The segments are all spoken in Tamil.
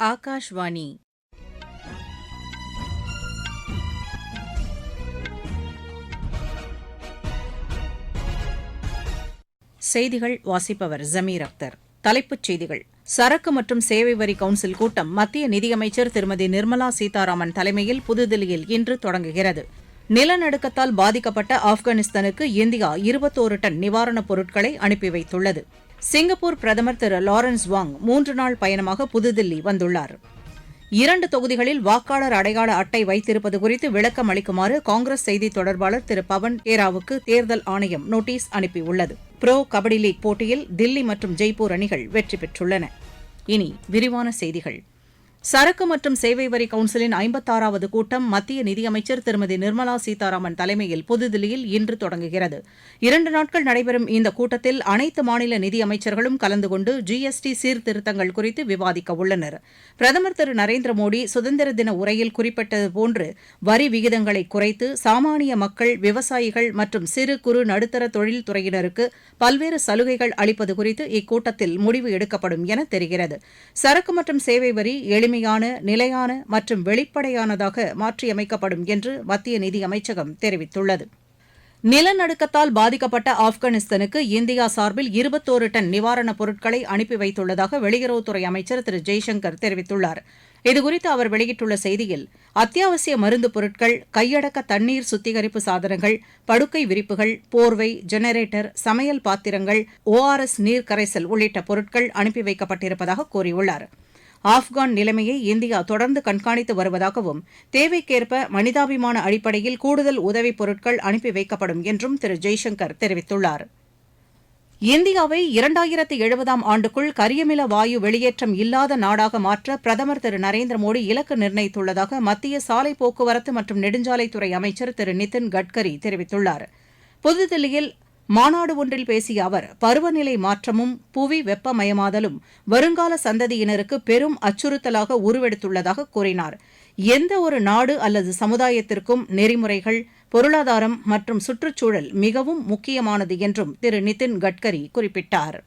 ஆகாஷ்வாணி. செய்திகள் வாசிப்பவர் ஜமீர் அக்தர். தலைப்புச் செய்திகள். சரக்கு மற்றும் சேவை வரி கவுன்சில் கூட்டம் மத்திய நிதியமைச்சர் திருமதி நிர்மலா சீதாராமன் தலைமையில் புதுதில்லியில் இன்று தொடங்குகிறது. நிலநடுக்கத்தால் பாதிக்கப்பட்ட ஆப்கானிஸ்தானுக்கு இந்தியா இருபத்தோரு டன் நிவாரணப் பொருட்களை அனுப்பி வைத்துள்ளது. சிங்கப்பூர் பிரதமர் திரு லாரன்ஸ் வாங் மூன்று நாள் பயணமாக புதுதில்லி வந்துள்ளார். இரண்டு தொகுதிகளில் வாக்காளர் அடையாள அட்டை வைத்திருப்பது குறித்து விளக்கம் அளிக்குமாறு காங்கிரஸ் செய்தித் தொடர்பாளர் திரு பவன் கேராவுக்கு தேர்தல் ஆணையம் நோட்டீஸ் அனுப்பியுள்ளது. புரோ கபடி லீக் போட்டியில் தில்லி மற்றும் ஜெய்ப்பூர் அணிகள் வெற்றி பெற்றுள்ளன. இனி விரிவான செய்திகள். சரக்கு மற்றும் சேவை வரி கவுன்சிலின் ஐம்பத்தாறாவது கூட்டம் மத்திய நிதியமைச்சர் திருமதி நிர்மலா சீதாராமன் தலைமையில் புதுதில்லியில் இன்று தொடங்குகிறது. இரண்டு நாட்கள் நடைபெறும் இந்த கூட்டத்தில் அனைத்து மாநில நிதியமைச்சர்களும் கலந்து கொண்டு ஜிஎஸ்டி சீர்திருத்தங்கள் குறித்து விவாதிக்க உள்ளனர். பிரதமர் திரு நரேந்திர மோடி சுதந்திர தின உரையில் குறிப்பிட்டது போன்று வரி விகிதங்களை குறைத்து சாமானிய மக்கள் விவசாயிகள் மற்றும் சிறு குறு நடுத்தர தொழில்துறையினருக்கு பல்வேறு சலுகைகள் அளிப்பது குறித்து இக்கூட்டத்தில் முடிவு எடுக்கப்படும் என தெரிகிறது. சரக்கு மற்றும் சேவை வரி எளிமையான நிலையான மற்றும் வெளிப்படையானதாக மாற்றியமைக்கப்படும் என்று மத்திய நிதியமைச்சகம் தெரிவித்துள்ளது. நிலநடுக்கத்தால் பாதிக்கப்பட்ட ஆப்கானிஸ்தானுக்கு இந்தியா சார்பில் இருபத்தோரு டன் நிவாரணப் பொருட்களை அனுப்பி வைத்துள்ளதாக வெளியுறவுத்துறை அமைச்சர் திரு. ஜெய்சங்கர் தெரிவித்துள்ளார். இதுகுறித்து அவர் வெளியிட்டுள்ள செய்தியில் அத்தியாவசிய மருந்து பொருட்கள் கையடக்க தண்ணீர் சுத்திகரிப்பு சாதனங்கள் படுக்கை விரிப்புகள் போர்வை ஜெனரேட்டர் சமையல் பாத்திரங்கள் ஓஆர்எஸ் நீர் கரைசல் உள்ளிட்ட பொருட்கள் அனுப்பி வைக்கப்பட்டிருப்பதாக கூறியுள்ளார். ஆப்கான் நிலைமையை இந்தியா தொடர்ந்து கண்காணித்து வருவதாகவும் தேவைக்கேற்ப மனிதாபிமான அடிப்படையில் கூடுதல் உதவிப் பொருட்கள் அனுப்பி வைக்கப்படும் என்றும் திரு ஜெய்சங்கர் தெரிவித்துள்ளார். இந்தியாவை இரண்டாயிரத்து எழுபதாம் ஆண்டுக்குள் கரியமில வாயு வெளியேற்றம் இல்லாத நாடாக மாற்ற பிரதமர் திரு நரேந்திர மோடி இலக்கு நிர்ணயித்துள்ளதாக மத்திய சாலை போக்குவரத்து மற்றும் நெடுஞ்சாலைத்துறை அமைச்சர் திரு நிதின் கட்கரி தெரிவித்துள்ளார். புதுதில்லியில் மாநாடு ஒன்றில் பேசிய அவர் பருவநிலை மாற்றமும் புவி வெப்பமயமாதலும் வருங்கால சந்ததியினருக்கு பெரும் அச்சுறுத்தலாக உருவெடுத்துள்ளதாக கூறினார். எந்த ஒரு நாடு அல்லது சமுதாயத்திற்கும் நெறிமுறைகள் பொருளாதாரம் மற்றும் சுற்றுச்சூழல் மிகவும் முக்கியமானது என்றும் திரு நிதின் கட்கரி குறிப்பிட்டார்.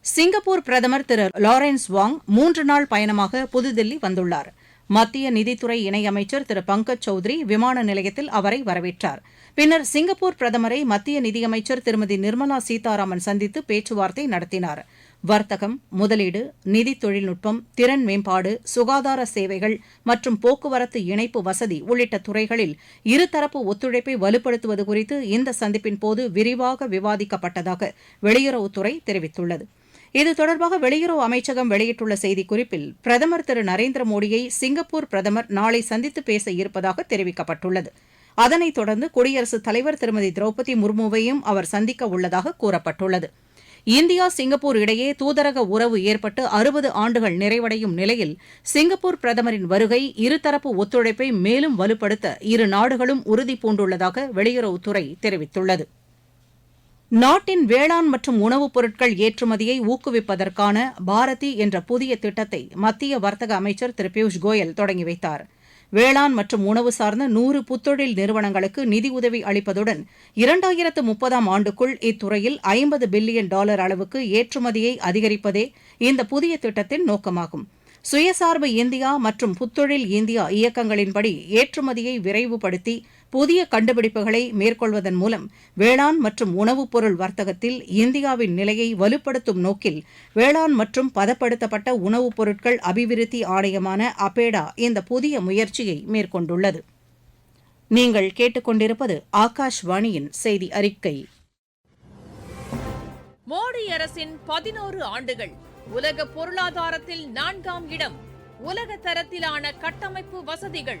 சிங்கப்பூர் பிரதமர் திரு லாரன்ஸ் வாங் மூன்று நாள் பயணமாக புதுதில்லி வந்துள்ளார். மத்திய நிதித்துறை இணையமைச்சர் திரு பங்கஜ் சௌத்ரி விமான நிலையத்தில் அவரை வரவேற்றார். பின்னர் சிங்கப்பூர் பிரதமரை மத்திய நிதியமைச்சர் திருமதி நிர்மலா சீதாராமன் சந்தித்து பேச்சுவார்த்தை நடத்தினார். வர்த்தகம் முதலீடு நிதி தொழில்நுட்பம் திறன் மேம்பாடு சுகாதார சேவைகள் மற்றும் போக்குவரத்து இணைப்பு வசதி உள்ளிட்ட துறைகளில் இருதரப்பு ஒத்துழைப்பை வலுப்படுத்துவது குறித்து இந்த சந்திப்பின் போது விரிவாக விவாதிக்கப்பட்டதாக வெளியுறவுத்துறை தெரிவித்துள்ளது. இது தொடர்பாக வெளியுறவு அமைச்சகம் வெளியிட்டுள்ள செய்திக்குறிப்பில் பிரதமர் திரு நரேந்திர மோடியை சிங்கப்பூர் பிரதமர் நாளை சந்தித்து பேச இருப்பதாக தெரிவிக்கப்பட்டுள்ளது. அதனைத் தொடர்ந்து குடியரசுத் தலைவர் திருமதி திரௌபதி முர்முவையும் அவர் சந்திக்க உள்ளதாக கூறப்பட்டுள்ளது. இந்தியா சிங்கப்பூர் இடையே தூதரக உறவு ஏற்பட்டு அறுபது ஆண்டுகள் நிறைவடையும் நிலையில் சிங்கப்பூர் பிரதமரின் வருகை இருதரப்பு ஒத்துழைப்பை மேலும் வலுப்படுத்த இரு நாடுகளும் உறுதி பூண்டுள்ளதாக வெளியுறவுத்துறை தெரிவித்துள்ளது. நாட்டின் வேளாண் மற்றும் உணவுப் பொருட்கள் ஏற்றுமதியை ஊக்குவிப்பதற்கான பாரதி என்ற புதிய திட்டத்தை மத்திய வர்த்தக அமைச்சர் திரு பியூஷ் கோயல் தொடங்கி வைத்தார். வேளாண் மற்றும் உணவு சார்ந்த நூறு புத்தொழில் நிறுவனங்களுக்கு நிதியுதவி அளிப்பதுடன் இரண்டாயிரத்து முப்பதாம் ஆண்டுக்குள் இத்துறையில் ஐம்பது பில்லியன் டாலர் அளவுக்கு ஏற்றுமதியை அதிகரிப்பதே இந்த புதிய திட்டத்தின் நோக்கமாகும். சுயசார்பு இந்தியா மற்றும் புத்தொழில் இந்தியா இயக்கங்களின்படி ஏற்றுமதியை விரைவுபடுத்தி புதிய கண்டுபிடிப்புகளை மேற்கொள்வதன் மூலம் வேளாண் மற்றும் உணவுப் பொருள் வர்த்தகத்தில் இந்தியாவின் நிலையை வலுப்படுத்தும் நோக்கில் வேளாண் மற்றும் பதப்படுத்தப்பட்ட உணவுப் பொருட்கள் அபிவிருத்தி ஆணையமான அபேடா இந்த புதிய முயற்சியை மேற்கொண்டுள்ளது. நீங்கள் கேட்டுக்கொண்டிருப்பது ஆகாஷ்வாணியின் செய்தி அறிக்கை. மோடி அரசின் பதினோரு ஆண்டுகள் உலக பொருளாதாரத்தில் நான்காம் இடம் உலக தரத்திலான கட்டமைப்பு வசதிகள்.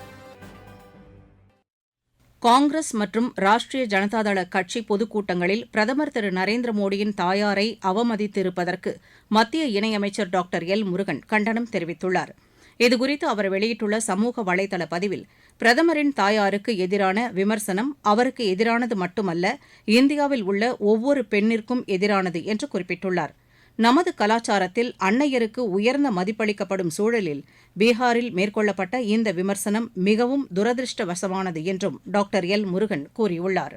காங்கிரஸ் மற்றும் ராஷ்டிரிய ஜனதாதள கட்சி பொதுக்கூட்டங்களில் பிரதமர் திரு நரேந்திர மோடியின் தாயாரை அவமதித்திருப்பதற்கு மத்திய இணையமைச்சர் டாக்டர் எல் முருகன் கண்டனம் தெரிவித்துள்ளார். இதுகுறித்து அவர் வெளியிட்டுள்ள சமூக வலைதள பதிவில் பிரதமரின் தாயாருக்கு எதிரான விமர்சனம் அவருக்கு எதிரானது மட்டுமல்ல இந்தியாவில் உள்ள ஒவ்வொரு பெண்ணிற்கும் எதிரானது என்று குறிப்பிட்டுள்ளார். நமது கலாச்சாரத்தில் அன்னையருக்கு உயர்ந்த மதிப்பளிக்கப்படும் சூழலில் பீகாரில் மேற்கொள்ளப்பட்ட இந்த விமர்சனம் மிகவும் துரதிருஷ்டவசமானது என்றும் டாக்டர் எல். முருகன் கூறியுள்ளார்.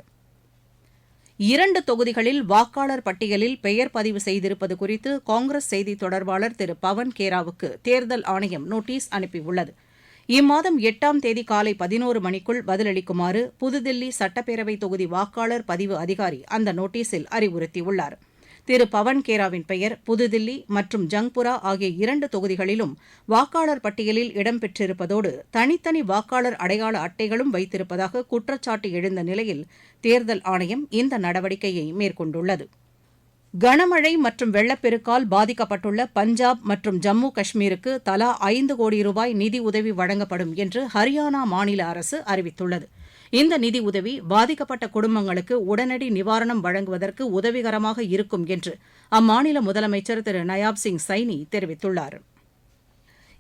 இரண்டு தொகுதிகளில் வாக்காளர் பட்டியலில் பெயர் பதிவு செய்திருப்பது குறித்து காங்கிரஸ் செய்தித் தொடர்பாளர் திரு. பவன் கேராவுக்கு தேர்தல் ஆணையம் நோட்டீஸ் அனுப்பியுள்ளது. இம்மாதம் எட்டாம் தேதி காலை பதினோரு மணிக்குள் பதிலளிக்குமாறு புதுதில்லி சட்டப்பேரவை தொகுதி வாக்காளர் பதிவு அதிகாரி அந்த நோட்டீஸில் அறிவுறுத்தியுள்ளாா் திரு பவன் கேராவின் பெயர் புதுதில்லி மற்றும் ஜங்புரா ஆகிய இரண்டு தொகுதிகளிலும் வாக்காளர் பட்டியலில் இடம்பெற்றிருப்பதோடு தனித்தனி வாக்காளர் அடையாள அட்டைகளும் வைத்திருப்பதாக குற்றச்சாட்டு எழுந்த நிலையில் தேர்தல் ஆணையம் இந்த நடவடிக்கையை மேற்கொண்டுள்ளது. கனமழை மற்றும் வெள்ளப்பெருக்கால் பாதிக்கப்பட்டுள்ள பஞ்சாப் மற்றும் ஜம்மு காஷ்மீருக்கு தலா ஐந்து கோடி ரூபாய் நிதி உதவி வழங்கப்படும் என்று ஹரியானா மாநில அரசு அறிவித்துள்ளது. இந்த நிதி உதவி பாதிக்கப்பட்ட குடும்பங்களுக்கு உடனடி நிவாரணம் வழங்குவதற்கு உதவிகரமாக இருக்கும் என்று அம்மாநில முதலமைச்சர் திரு நயாப் சிங் சைனி தெரிவித்துள்ளார்.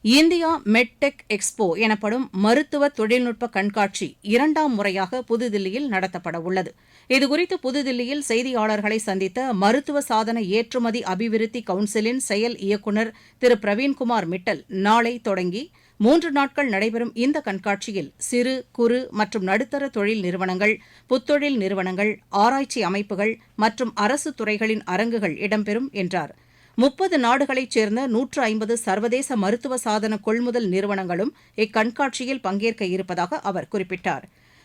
இந்தியா மெட்டெக் எக்ஸ்போ எனப்படும் மருத்துவ தொழில்நுட்ப கண்காட்சி இரண்டாம் முறையாக புதுதில்லியில் நடத்தப்பட உள்ளது. இதுகுறித்து புதுதில்லியில் செய்தியாளர்களை சந்தித்த மருத்துவ சாதன ஏற்றுமதி அபிவிருத்தி கவுன்சிலின் செயல் இயக்குநர் திரு பிரவீன்குமார் மிட்டல் நாளை தொடங்கி மூன்று நாட்கள் நடைபெறும் இந்த கண்காட்சியில் சிறு குறு மற்றும் நடுத்தர தொழில் நிறுவனங்கள் புத்தொழில் நிறுவனங்கள் ஆராய்ச்சி அமைப்புகள் மற்றும் அரசு துறைகளின் அரங்குகள் இடம்பெறும் என்றார். முப்பது நாடுகளைச் சேர்ந்த நூற்று ஐம்பது சர்வதேச மருத்துவ சாதன கொள்முதல் நிறுவனங்களும் இக்கண்காட்சியில் பங்கேற்க இருப்பதாக அவர் குறிப்பிட்டார்.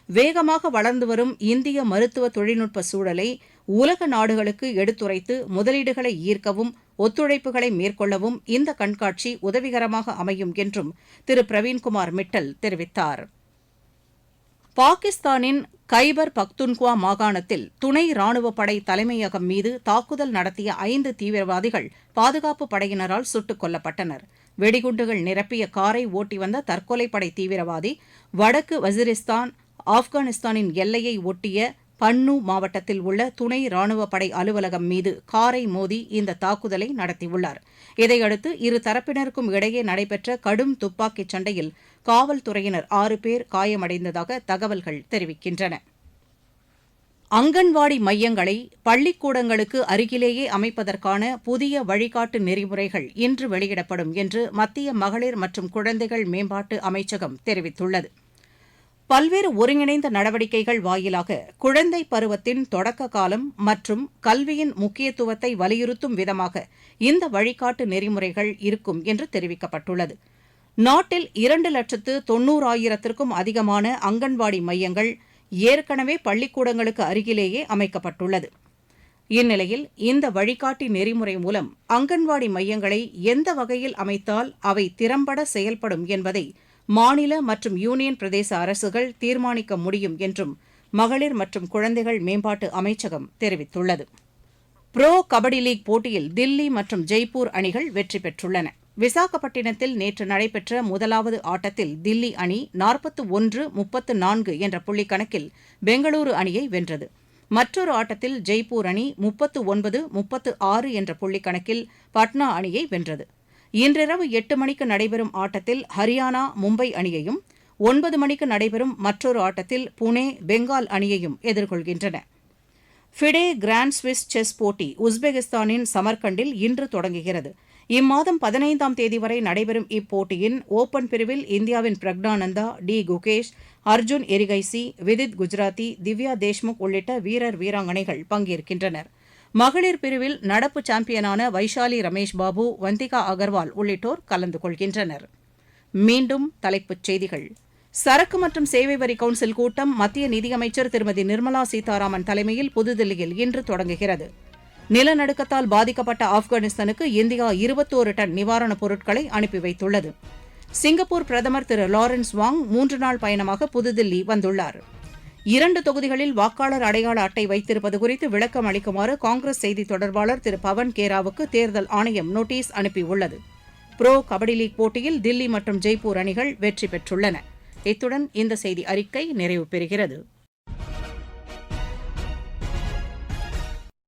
வேகமாக வளர்ந்து வரும் இந்திய மருத்துவ தொழில்நுட்ப சூழலை உலக நாடுகளுக்கு எடுத்துரைத்து முதலீடுகளை ஈர்க்கவும் ஒத்துழைப்புகளை மேற்கொள்ளவும் இந்த கண்காட்சி உதவிகரமாக அமையும் என்றும் திரு. பிரவீன்குமார் மிட்டல் தெரிவித்தார். பாகிஸ்தானின் கைபர் பக்துன்குவா மாகாணத்தில் துணை ராணுவப் படை தலைமையகம் மீது தாக்குதல் நடத்திய ஐந்து தீவிரவாதிகள் பாதுகாப்பு படையினரால் சுட்டுக் கொல்லப்பட்டனர். வெடிகுண்டுகள் நிரப்பிய காரை ஓட்டி வந்த தற்கொலைப்படை தீவிரவாதி வடக்கு வஜிரிஸ்தான் ஆப்கானிஸ்தானின் எல்லையை ஒட்டிய பன்னு மாவட்டத்தில் உள்ள துணை ராணுவப் படை அலுவலகம் மீது காரை மோதி இந்த தாக்குதலை நடத்தியுள்ளார். இதையடுத்து இரு தரப்பினருக்கும் இடையே நடைபெற்ற கடும் துப்பாக்கிச் சண்டையில் காவல்துறையினர் ஆறு பேர் காயமடைந்ததாக தகவல்கள் தெரிவிக்கின்றன. அங்கன்வாடி மையங்களை பள்ளிக்கூடங்களுக்கு அருகிலேயே அமைப்பதற்கான புதிய வழிகாட்டு நெறிமுறைகள் இன்று வெளியிடப்படும் என்று மத்திய மகளிர் மற்றும் குழந்தைகள் மேம்பாட்டு அமைச்சகம் தெரிவித்துள்ளது. பல்வேறு ஒருங்கிணைந்த நடவடிக்கைகள் வாயிலாக குழந்தை பருவத்தின் தொடக்க காலம் மற்றும் கல்வியின் முக்கியத்துவத்தை வலியுறுத்தும் விதமாக இந்த வழிகாட்டு நெறிமுறைகள் இருக்கும் என்று தெரிவிக்கப்பட்டுள்ளது. நாட்டில் இரண்டு லட்சத்து தொன்னூறாயிரத்திற்கும் அதிகமான அங்கன்வாடி மையங்கள் ஏற்கனவே பள்ளிக்கூடங்களுக்கு அருகிலேயே அமைக்கப்பட்டுள்ளது. இந்நிலையில் இந்த வழிகாட்டி நெறிமுறை மூலம் அங்கன்வாடி மையங்களை எந்த வகையில் அமைத்தால் அவை திறம்பட செயல்படும் என்பதை மாநில மற்றும் யூனியன் பிரதேச அரசுகள் தீர்மானிக்க முடியும் என்றும் மகளிர் மற்றும் குழந்தைகள் மேம்பாட்டு அமைச்சகம் தெரிவித்துள்ளது. புரோ கபடி லீக் போட்டியில் தில்லி மற்றும் ஜெய்ப்பூர் அணிகள் வெற்றி பெற்றுள்ளன. விசாகப்பட்டினத்தில் நேற்று நடைபெற்ற முதலாவது ஆட்டத்தில் தில்லி அணி நாற்பத்து ஒன்று முப்பத்து நான்கு என்ற புள்ளிக்கணக்கில் பெங்களூரு அணியை வென்றது. மற்றொரு ஆட்டத்தில் ஜெய்ப்பூர் அணி முப்பத்து ஒன்பது முப்பத்து ஆறு என்ற புள்ளிக்கணக்கில் பட்னா அணியை வென்றது. இன்றிரவு எட்டு மணிக்கு நடைபெறும் ஆட்டத்தில் ஹரியானா மும்பை அணியையும் ஒன்பது மணிக்கு நடைபெறும் மற்றொரு ஆட்டத்தில் புனே பெங்கால் அணியையும் எதிர்கொள்கின்றன. ஃபிடே கிராண்ட் ஸ்விஸ் செஸ் போட்டி உஸ்பெகிஸ்தானின் சமர்கண்டில் இன்று தொடங்குகிறது. இம்மாதம் பதினைந்தாம் தேதி வரை நடைபெறும் இப்போட்டியின் ஓபன் பிரிவில் இந்தியாவின் பிரக்னானந்தா டி. குகேஷ் அர்ஜுன் எரிகைசி விதித் குஜராத்தி திவ்யா தேஷ்முக் உள்ளிட்ட வீரர் வீராங்கனைகள் பங்கேற்கின்றனர். மகளிர் பிரிவில் நடப்பு சாம்பியனான வைஷாலி ரமேஷ் பாபு வந்திகா அகர்வால் உள்ளிட்டோர் கலந்து கொள்கின்றனர். மீண்டும் தலைப்புச் செய்திகள். சரக்கு மற்றும் சேவை வரி கவுன்சில் கூட்டம் மத்திய நிதியமைச்சர் திருமதி நிர்மலா சீதாராமன் தலைமையில் புதுதில்லியில் இன்று தொடங்குகிறது. நிலநடுக்கத்தால் பாதிக்கப்பட்ட ஆப்கானிஸ்தானுக்கு இந்தியா இருபத்தோரு டன் நிவாரணப் பொருட்களை அனுப்பி வைத்துள்ளது. சிங்கப்பூர் பிரதமர் திரு லாரன்ஸ் வாங் மூன்று நாள் பயணமாக புதுதில்லி வந்துள்ளார். இரண்டு தொகுதிகளில் வாக்காளர் அடையாள அட்டை வைத்திருப்பது குறித்து விளக்கம் அளிக்குமாறு காங்கிரஸ் செய்தி தொடர்பாளர் திரு பவன் கேராவுக்கு தேர்தல் ஆணையம் நோட்டீஸ் அனுப்பியுள்ளது. புரோ கபடி லீக் போட்டியில் தில்லி மற்றும் ஜெய்ப்பூர் அணிகள் வெற்றி பெற்றுள்ளன. இத்துடன் இந்த செய்தி அறிக்கை நிறைவு பெறுகிறது.